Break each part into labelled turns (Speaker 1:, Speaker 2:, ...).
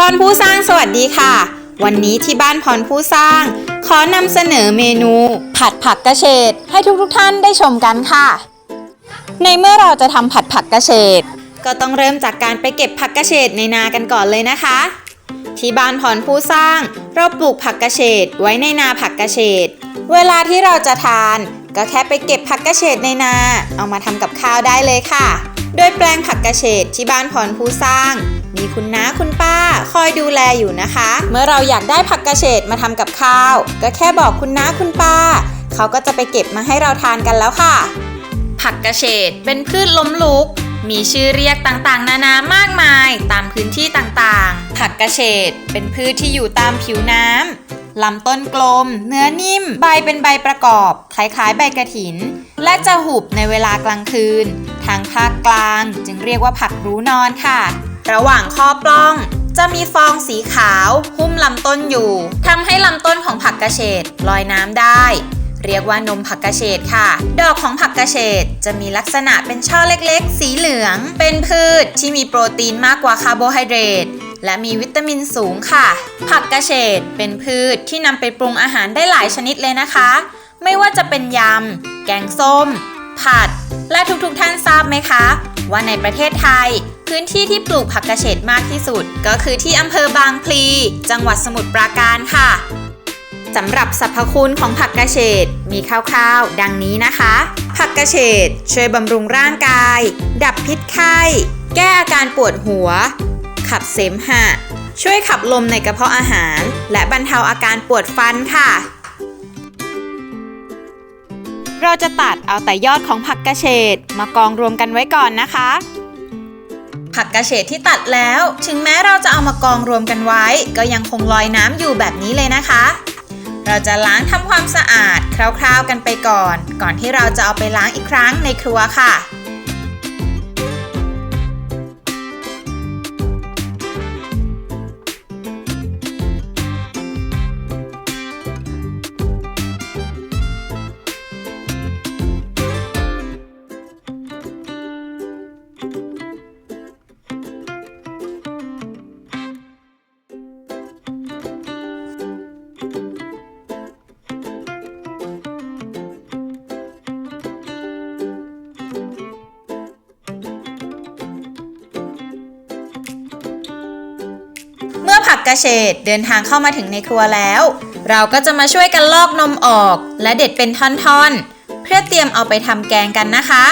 Speaker 1: พรผู้สร้างสวัสดีค่ะ วันนี้ที่บ้านพรผู้สร้าง ขอนำเสนอเมนู ผัดผักกระเฉดให้ทุกๆท่านได้ชมกันค่ะ ในเมื่อเราจะทำผัดผักกระเฉดก็ต้องเริ่มจากการไปเก็บผักกระเฉดในนากันก่อนเลยนะคะ ที่บ้านพรผู้สร้าง เราปลูกผักกระเฉดไว้ในนาผักกระเฉดเวลาที่เราจะทาน ก็แค่ไปเก็บผักกระเฉดในนา เอามาทำกับข้าวได้เลยค่ะ โดยแปลงผักกระเฉดที่บ้านพรผู้สร้าง มีคุณน้าคุณป้า คอยดูแลอยู่นะคะ เมื่อเราอยากได้ผักกระเฉดมาทำกับข้าว ก็แค่บอกคุณน้าคุณป้า เขาก็จะไปเก็บมาให้เราทานกันแล้วค่ะ ผักกระเฉดเป็นพืชล้มลุก มีชื่อเรียกต่างๆ นานามากมายตามพื้นที่ต่างๆ ผักกระเฉดเป็นพืชที่อยู่ตามผิวน้ำลำต้นกลม เนื้อนิ่ม ใบเป็นใบประกอบ คล้ายๆ ใบกระถิน และจะหุบในเวลากลางคืน ทางภาคกลางจึงเรียกว่าผักรู้นอนค่ะ ระหว่างข้อปล้อง จะมีฟองสีขาวหุ้มลำต้นอยู่ทำให้ลำต้นของผักกระเฉดลอยน้ำได้ เรียกว่านมผักกระเฉดค่ะ ดอกของผักกระเฉดจะมีลักษณะเป็นช่อเล็กๆ สีเหลือง เป็นพืชที่มีโปรตีนมากกว่าคาร์โบไฮเดรตและมีวิตามินสูงค่ะ ผักกระเฉดเป็นพืชที่นำไปปรุงอาหารได้หลายชนิดเลยนะคะ ไม่ว่าจะเป็นยำ แกงส้ม ผัด และทุกๆท่านทราบไหมคะ ว่าในประเทศไทย พื้นที่ที่ปลูกผักกระเฉดมากที่สุด ก็คือที่อำเภอบางพลี จังหวัดสมุทรปราการค่ะสำหรับสรรพคุณของผักกระเฉดมีคร่าวๆ ดังนี้นะคะ ผักกระเฉดช่วยบำรุงร่างกาย ดับพิษไข้ แก้อาการปวดหัว ขับเสมหะ ช่วยขับลมในกระเพาะอาหาร และบรรเทาอาการปวดฟันค่ะ เราจะตัดเอาแต่ยอดของผักกระเฉดมากองรวมกันไว้ก่อนนะคะ ผักกระเฉดที่ตัดแล้ว ถึงแม้เราจะเอามากองรวมกันไว้ ก็ยังคงลอยน้ำอยู่แบบนี้เลยนะคะ เราจะล้างทำความสะอาดคร่าวๆกันไปก่อน ก่อนที่เราจะเอาไปล้างอีกครั้งในครัวค่ะ กระเฉดเดินทางเข้ามาถึงในครัวแล้ว เราก็จะมาช่วยกันลอกนมออก และเด็ดเป็นท่อนๆ เพื่อเตรียมเอาไปทำแกงกันนะคะ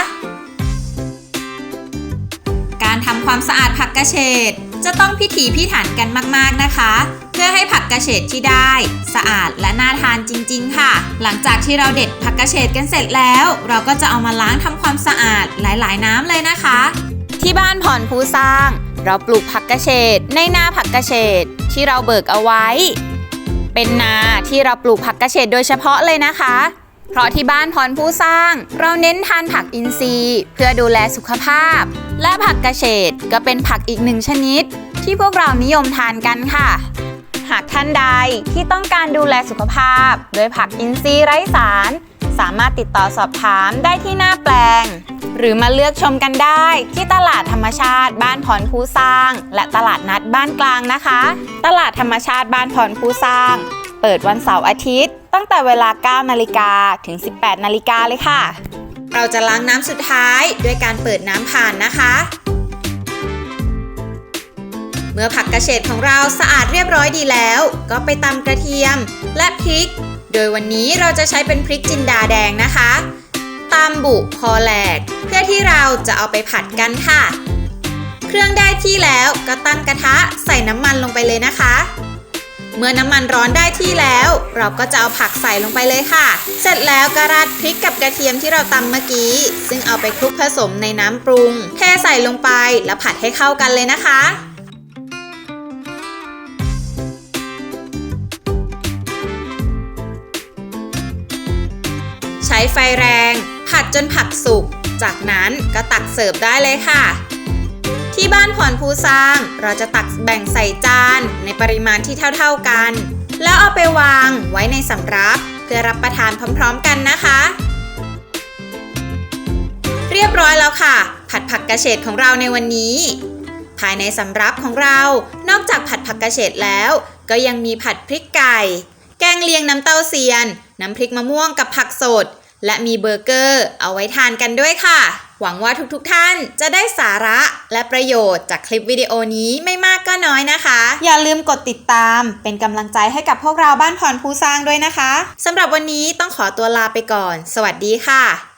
Speaker 1: การทำความสะอาดผักกระเฉดจะต้องพิถีพิถันกันมากๆนะคะ เพื่อให้ผักกระเฉดที่ได้ สะอาดและน่าทานจริง ๆ ค่ะ หลังจากที่เราเด็ดผักกระเฉดกันเสร็จแล้ว เราก็จะเอามาล้างทำความสะอาดหลาย ๆ น้ำเลยนะคะ ที่บ้านผ่อนผู้สร้าง เราปลูกผักกระเฉดในนาผักกระเฉดที่เราเบิกเอาไว้ เป็นนาที่เราปลูกผักกระเฉดโดยเฉพาะเลยนะคะ เพราะที่บ้านพรผู้สร้าง เราเน้นทานผักอินทรีย์ เพื่อดูแลสุขภาพ และผักกระเฉดก็เป็นผักอีกหนึ่งชนิด ที่พวกเรานิยมทานกันค่ะ หากท่านใดที่ต้องการดูแลสุขภาพ โดยผักอินทรีย์ไร้สาร สามารถติดต่อสอบถามได้ที่หน้าแปลง หรือมาเลือกชมกันได้ที่ตลาดธรรมชาติบ้านพรผู้สร้าง และตลาดนัดบ้านกลางนะคะ ตลาดธรรมชาติบ้านพรผู้สร้าง เปิดวันเสาร์อาทิตย์ ตั้งแต่เวลา 9 นาฬิกาถึง 18 นาฬิกาเลยค่ะ เราจะล้างน้ำสุดท้ายด้วยการเปิดน้ำผ่านนะคะ เมื่อผักกระเฉดของเราสะอาดเรียบร้อยดีแล้ว ก็ไปตำกระเทียมและพริก โดยวันนี้เราจะใช้เป็นพริกจินดาแดงนะคะ ตำบุพอแหลก เพื่อที่เราจะเอาไปผัดกันค่ะ เครื่องได้ที่แล้วก็ตั้งกระทะใส่น้ำมันลงไปเลยนะคะ เมื่อน้ำมันร้อนได้ที่แล้ว เราก็จะเอาผักใส่ลงไปเลยค่ะ เสร็จแล้วก็ราดพริกกับกระเทียมที่เราตำเมื่อกี้ ซึ่งเอาไปคลุกผสมในน้ำปรุง เทใส่ลงไปแล้วผัดให้เข้ากันเลยนะคะ ใช้ไฟแรง ผัดจนผักสุก จากนั้นก็ตักเสิร์ฟได้เลยค่ะ ที่บ้านผ่อนภูสร้างเราจะตักแบ่งใส่จานในปริมาณที่เท่าๆกัน แล้วเอาไปวางไว้ในสำรับ เพื่อรับประทานพร้อมๆกันนะคะ เรียบร้อยแล้วค่ะ ผัดผักกระเฉดของเราในวันนี้ภายในสำรับของเรา นอกจากผัดผักกระเฉดแล้ว ก็ยังมีผัดพริกไก่ แกงเลียงน้ำเต้าเซียน น้ำพริกมะม่วงกับผักสด และมีเบอร์เกอร์ เอาไว้ทานกันด้วยค่ะ หวังว่าทุกๆทท่านจะได้สาระและประโยชน์จากคลิปวิดีโอนี้ไม่มากก็น้อยนะคะ อย่าลืมกดติดตาม เป็นกำลังใจให้กับพวกเราบ้านพรผู้สร้างด้วยนะคะสำหรับวันนี้ต้องขอตัวลาไปก่อน สวัสดีค่ะ